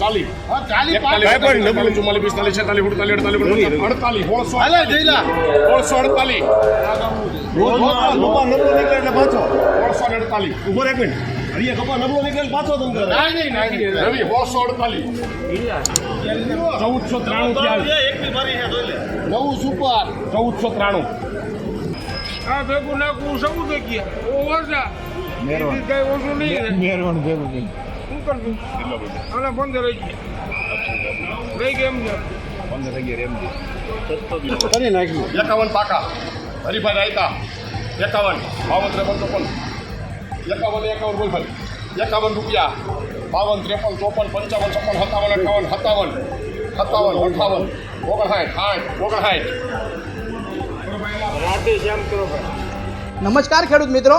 ચાલી. ચાલી એકતાલીસ, ચુમ્માલીસ, પિસ્તાલીસ, છેતાલીસ, અડતાલીસ, ઓગણપચાસ, અડતાલીસ, સોળસો, સોળસો અડતાલીસ, નબળો નીકળે એટલે પાછો. સોળસો અડતાલીસ, ઊભો એક મિનિટ હરિયા કપા નબળો નીકળે પાછો તમે નહીં, નાઈ નહીં. રવિ, સોળસો અડતાલીસ, ચૌદસો ત્રાણું નવું સુપર. ચૌદસો ત્રાણું. આ ભેગું નાખવું સૌ જગ્યા ઓછા એથી કઈ ઓછું નહીં રહે. શું કરશું આના રહી ગયા લઈ ગયા એમ છે કરી નાખ્યું એકાવન પાકા. હરિભાઈ રાયતા એકાવન. બાવન ત્રેપન ચોપન એકાવન એકાવન બોલ ભાઈ. એકાવન રૂપિયા. બાવન ત્રેપન ચોપન પંચાવન છપ્પન સત્તાવન અઠાવન સત્તાવન. સત્તાવન અઠાવન. ઓગણસાઠ સાઠ ઓગણસાઠ. નમસ્કાર ખેડૂત મિત્રો.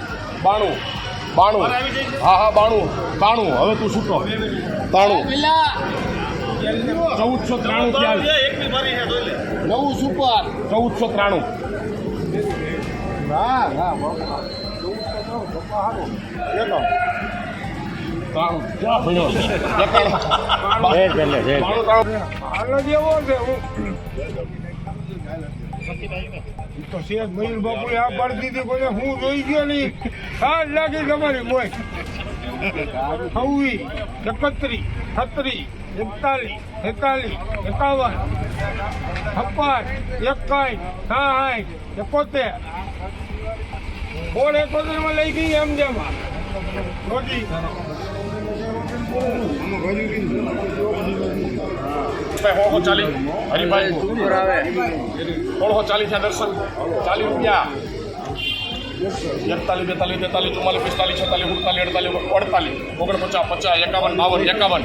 બાણું બાણું. બાણું હા હા બાણું બાણું. હવે તું છૂટો ત્રાણું ચૌદસો ત્રાણું ત્યાં નવું સુપર. ચૌદસો ત્રાણું. હા હા ત્રાણું. તો શેર મયુર બાપુ આ પાડી દીધી કોઈને હું જોઈ ગયો નહીં. ખાસ લાગી તમારી મોય. છવ્વીસ, એકત્રીસ, છત્રીસ, એકતાલીસ એકતાલીસ એકાવન, છપ્પન એકાઈઠ સાહીઠ, એકોતેર. બોલ એકોતેરમાં લઈ ગઈ એમ જેમ. મોટી ભાઈ હો હો ચાલી. હરિભાઈ. સોળસો ચાલીસ થયા દર્શન. ચાલીસ રૂપિયા. એકતાલીસ બેતાલીસ તેતાલીસ ચુમ્માલીસ પિસ્તાલીસ છેતાલીસ ઉડતાલીસ અડતાલીસ અડતાલીસ ઓગણપચાસ પચાસ એકાવન બાવન એકાવન.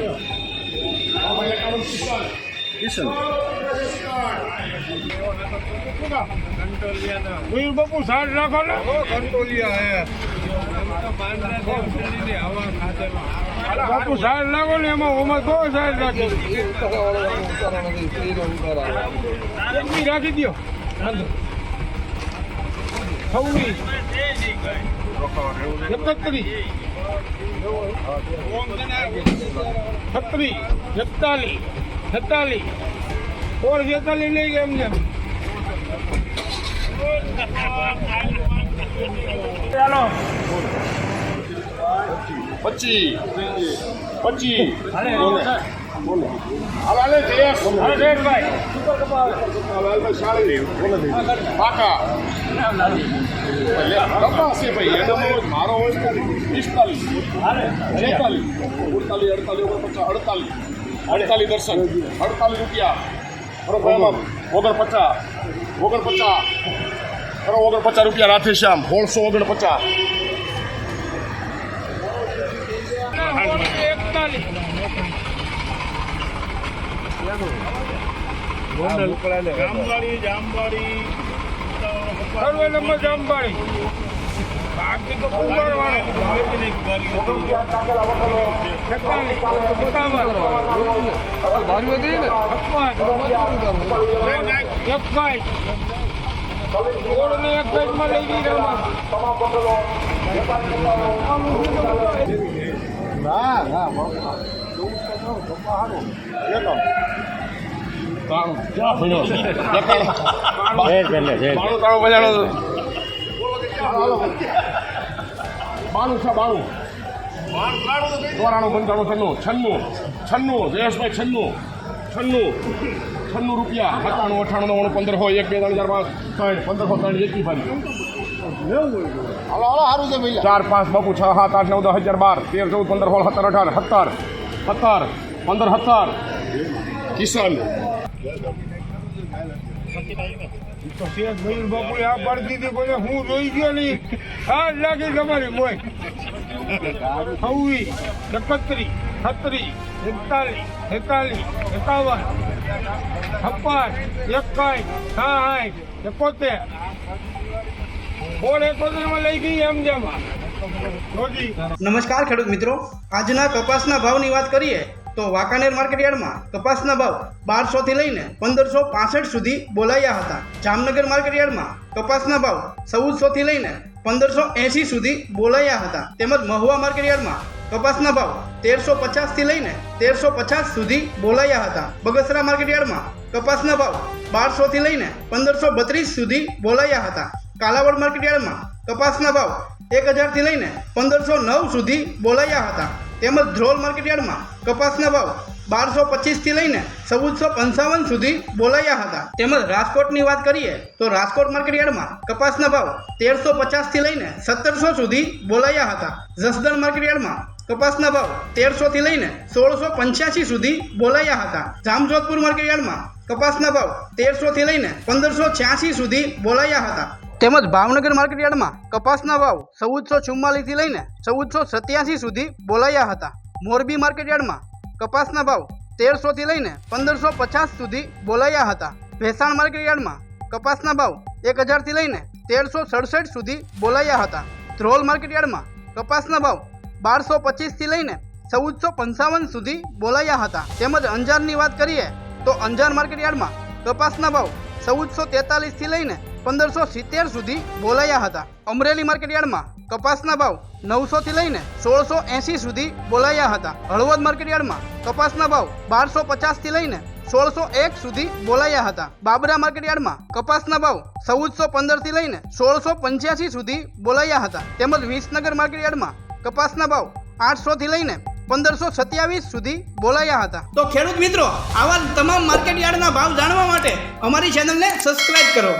મયુર બાપુ સાઠ રાખો ને. બાપુ સાઠ લાગો ને એમાં, ઓમાં તો સાઠ રાખી રાખી દો છવ્વીસ. એકત્રીસ. છત્રીસ. એકતાલીસ છેતાલીસ. સોળ જેતાલીસ લઈ ગયા એમને. ચાલો. પચીસ પચીસ હાલ હાલે જયેશ. પાકા. કપાસ છે ભાઈ એનામાં મારો હોય છે પિસ્તાલીસ. છેતાલીસ. ઉડતાલીસ અડતાલીસ ઓગણપચાસ અડતાલીસ. અડતાલીસ દર્શન. અડતાલીસ રૂપિયા. બરોબર ઓગણપચાસ. ઓગણપચાસ. બરો ઓગણપચાસ રૂપિયા રાધેશ્યામ સોળસો ઓગણપચાસ. એકતાલીસ સર્વે નંબર જામવાડી બાકી તો કુંભારવાળો. છેતાલીસ, સત્તાવન, છપ્પન, એકાઈ. સોળને એકાઈસમાં લઈ ગઈ રામા. ના ના બાણું છે બાણું ચોરાણું પંચાણું છન્નું છન્નું છન્નું જયેશભાઈ છન્નું છન્નું છન્નું રૂપિયા અઠાણું નવ્વાણું હોય એક બે ત્રણ ચાર પાંચ ત્રણ પંદરસો ત્રણ એકી ભાઈ ચાર પાંચ બાપુ છ સાત આઠ નવ દસ હજાર બાર તેર ચૌદ પંદર સોળ સત્તર અઢાર સત્તર સત્તર પંદર સત્તર. કિશન. બાપુએ આ પાડી દીધી બોલે હું જોઈ ગયો નહીં આ લાગે તમારી મોય છવ્વીસ એકત્રીસ છત્રીસ એકતાલીસ એકતાલીસ એકાવન છપ્પન એકાઈ સાઠ એકોતેર. નમસ્કાર ખેડૂત મિત્રો. આજના કપાસના ભાવની વાત કરીએ તો વાંકાનેર માર્કેટયાર્ડમાં કપાસના ભાવ બારસો થી લઈને પંદરસો પાસઠ સુધી બોલાયા હતા. જામનગર માર્કેટયાર્ડમાં કપાસના ભાવ ચૌદસો થી લઈને પંદરસો એંશી સુધી બોલાયા હતા. તેમજ મહુવા માર્કેટયાર્ડમાં કપાસના ભાવ તેરસો પચાસથી લઈને તેરસો પચાસ સુધી બોલાયા હતા. બગસરા માર્કેટયાર્ડમાં કપાસના ભાવ બારસો થી લઈને પંદરસો બત્રીસ સુધી બોલાયા હતા. કાલાવડ માર્કેટયાર્ડમાં કપાસના ભાવ એક હજારથી લઈને પંદરસો નવ સુધી બોલાયા હતા. તેમજ ધ્રોલ માર્કેટયાર્ડમાં કપાસના ભાવ બારસો પચીસથી લઈને ચૌદસો પંચાવન સુધી બોલાયા હતા. તેમજ રાજકોટની વાત કરીએ તો રાજકોટ માર્કેટયાર્ડમાં કપાસના ભાવ તેરસો પચાસથી લઈને સત્તરસો સુધી બોલાયા હતા. જસદણ માર્કેટયાર્ડમાં કપાસના ભાવ તેરસોથી લઈને સોળસો પંચ્યાસી સુધી બોલાયા હતા. જામજોધપુર માર્કેટયાર્ડમાં કપાસના ભાવ તેરસોથી લઈને પંદરસો છ્યાસી સુધી બોલાયા હતા. તેમજ ભાવનગર માર્કેટયાર્ડમાં કપાસના ભાવ ચૌદસો ચુમ્માલીસથી લઈને ચૌદસો સત્યાસી સુધી બોલાયા હતા. મોરબી માર્કેટયાર્ડમાં કપાસના ભાવ તેરસોથી લઈને પંદરસો પચાસ સુધી બોલાયા હતા. ભેસાણ માર્કેટયાર્ડમાં કપાસના ભાવ એક હજારથી લઈને તેરસો સડસઠ સુધી બોલાયા હતા. ધ્રોલ માર્કેટયાર્ડમાં કપાસના ભાવ બારસો પચીસથી લઈને ચૌદસો પંચાવન સુધી બોલાયા હતા. તેમજ અંજારની વાત કરીએ તો અંજાર માર્કેટયાર્ડમાં કપાસના ભાવ ચૌદસો તેતાલીસથી લઈને પંદરસો સિત્તેર સુધી બોલાયા હતા. અમરેલી માર્કેટયાર્ડમાં કપાસના ભાવ નવસોથી લઈને સોળસો એંસી સુધી બોલાયા હતા. હળવદ માર્કેટયાર્ડમાં કપાસના ભાવ બારસો પચાસથી લઈને સોળસો એક સુધી બોલાયા હતા. બાબરા માર્કેટયાર્ડમાં કપાસના ભાવ ચૌદસો પંદરથી લઈને સોળસો પંચ્યાસી સુધી બોલાયા હતા. તેમજ વિસનગર માર્કેટયાર્ડમાં કપાસના ભાવ આઠસોથી લઈને પંદરસો સત્યાવીસ સુધી બોલાયા હતા. તો ખેડૂત મિત્રો, આવા તમામ માર્કેટ યાર્ડના ભાવ જાણવા માટે અમારી ચેનલને સબસ્ક્રાઇબ કરો.